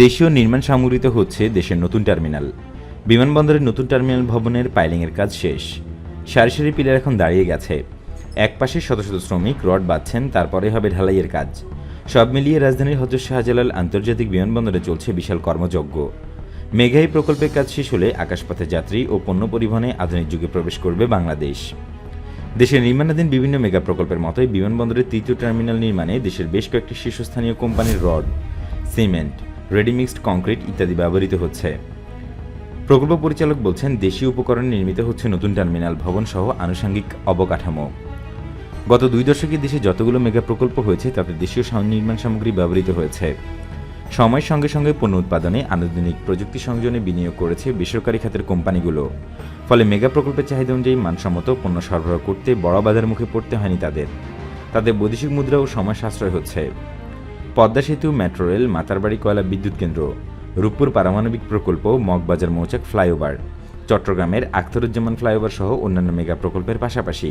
দেশীয় নির্মাণ সামগ্রীতে হচ্ছে দেশের নতুন টার্মিনাল। বিমানবন্দরের নতুন টার্মিনাল ভবনের পাইলিংয়ের কাজ শেষ। সারি সারি পিলার এখন দাঁড়িয়ে গেছে। এক পাশে শত শত শ্রমিক রড বাঁধছেন, তারপরে হবে ঢালাইয়ের কাজ। সব মিলিয়ে রাজধানীর হজরত শাহজালাল আন্তর্জাতিক বিমানবন্দরে চলছে বিশাল কর্মযজ্ঞ। মেঘাই প্রকল্পের কাজ শেষ হলে আকাশপথে যাত্রী ও পণ্য পরিবহনে আধুনিক যুগে প্রবেশ করবে বাংলাদেশ। দেশের নির্মাণাধীন বিভিন্ন মেগা প্রকল্পের মতোই বিমানবন্দরের তৃতীয় টার্মিনাল নির্মাণে দেশের বেশ কয়েকটি শীর্ষস্থানীয় কোম্পানির রড, সিমেন্ট রেডিমিক্সড কংক্রিট ইত্যাদি ব্যবহৃত হচ্ছে। প্রকল্প পরিচালক বলছেন, দেশীয় উপকরণে নির্মিত হচ্ছে নতুন টার্মিনাল ভবন সহ আনুষঙ্গিক অবকাঠামো। গত দুই দশকে দেশে যতগুলো মেগা প্রকল্প হয়েছে, তাতে দেশীয় নির্মাণ সামগ্রী ব্যবহৃত হয়েছে। সময়ের সঙ্গে সঙ্গে পণ্য উৎপাদনে আধুনিক প্রযুক্তি সংযোজনে বিনিয়োগ করেছে বেসরকারি খাতের কোম্পানিগুলো। ফলে মেগা প্রকল্পের চাহিদা অনুযায়ী মানসম্মত পণ্য সরবরাহ করতে বড় বাজার মুখে পড়তে হয়নি তাদের। তাদের বৈদেশিক মুদ্রা ও সময় সাশ্রয় হচ্ছে। পদ্মা সেতু, মেট্রো রেল, মাতারবাড়ি কয়লা বিদ্যুৎ কেন্দ্র, রূপপুর পারমাণবিক প্রকল্প, মগবাজার মৌচাক ফ্লাইওভার, চট্টগ্রামের আখতারুজ্জামান ফ্লাইওভার সহ অন্যান্য মেগা প্রকল্পের পাশাপাশি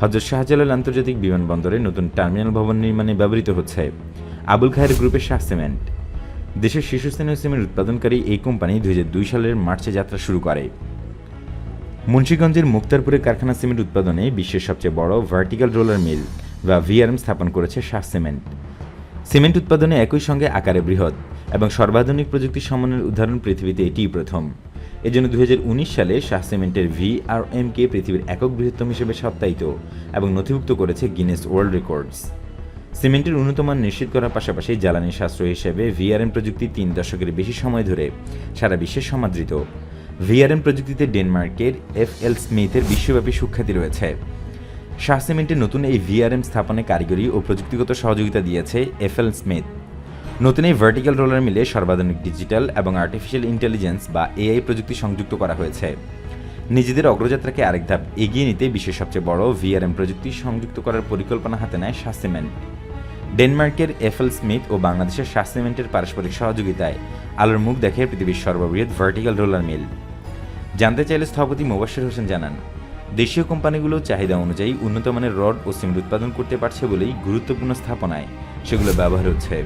হজরত শাহজালাল আন্তর্জাতিক বিমানবন্দরে নতুন টার্মিনাল ভবন নির্মাণে ব্যবহৃত হচ্ছে আবুল খায়ের গ্রুপের শাহ সিমেন্ট। দেশের শীর্ষস্থানীয় সিমেন্ট উৎপাদনকারী এই কোম্পানি দুই হাজার দুই সালের মার্চে যাত্রা শুরু করে। মুন্সীগঞ্জের মুক্তারপুরে কারখানা সিমেন্ট উৎপাদনে বিশ্বের সবচেয়ে বড় ভার্টিক্যাল রোলার মিল বা ভিআরএম স্থাপন করেছে শাহ সিমেন্ট। সিমেন্ট উৎপাদনে একই সঙ্গে আকারে বৃহৎ এবং সর্বাধুনিক প্রযুক্তি সমন্বয়ের উদাহরণ পৃথিবীতে এটিই প্রথম। এজন্য দু হাজার উনিশ সালে শাহ সিমেন্টের ভিআরএমকে পৃথিবীর একক বৃহত্তম হিসেবে সপ্তাহিত এবং নথিভুক্ত করেছে গিনেস ওয়ার্ল্ড রেকর্ডস সিমেন্টের উন্নত মান নিশ্চিত করার পাশাপাশি জ্বালানি সাশ্রয় হিসেবে ভিআরএম প্রযুক্তি তিন দশকের বেশি সময় ধরে সারা বিশ্বে সমাদৃত। ভিআরএম প্রযুক্তিতে ডেনমার্কের এফ এল স্মিথের বিশ্বব্যাপী সুখ্যাতি রয়েছে। শাহ সিমেন্টের নতুন এই ভিআরএম স্থাপনে কারিগরি ও প্রযুক্তিগত সহযোগিতা দিয়েছে এফ এল স্মিথ নতুন এই ভার্টিক্যাল রোলার মিলে সর্বাধুনিক ডিজিটাল এবং আর্টিফিশিয়াল ইন্টেলিজেন্স বা এআই প্রযুক্তি সংযুক্ত করা হয়েছে। নিজেদের অগ্রযাত্রাকে আরেক ধাপ এগিয়ে নিতে বিশ্বের সবচেয়ে বড় ভিআরএম প্রযুক্তি সংযুক্ত করার পরিকল্পনা হাতে নেয় শাহ সিমেন্ট। ডেনমার্কের এফএল স্মিথ ও বাংলাদেশের শাহ সিমেন্টের পারস্পরিক সহযোগিতায় আলোর মুখ দেখে পৃথিবীর সর্ববৃহৎ ভার্টিক্যাল রোলার মিল জানতে চাইলে স্থপতি মোবাশ্বের হোসেন জানান। দেশীয় কোম্পানিগুলো চাহিদা অনুযায়ী উন্নত মানের রড ও সিমেন্ট উৎপাদন করতে পারছে বলেই গুরুত্বপূর্ণ স্থাপনায় সেগুলো ব্যবহার হচ্ছে।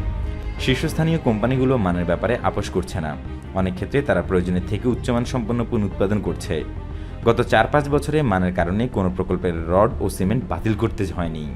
শীর্ষস্থানীয় কোম্পানিগুলো মানের ব্যাপারে আপোষ করছে না। অনেক ক্ষেত্রে তারা প্রয়োজনের থেকে উচ্চমান সম্পন্ন পণ্য উৎপাদন করছে। গত চার পাঁচ বছরে মানের কারণে কোনো প্রকল্পের রড ও সিমেন্ট বাতিল করতে হয়নি।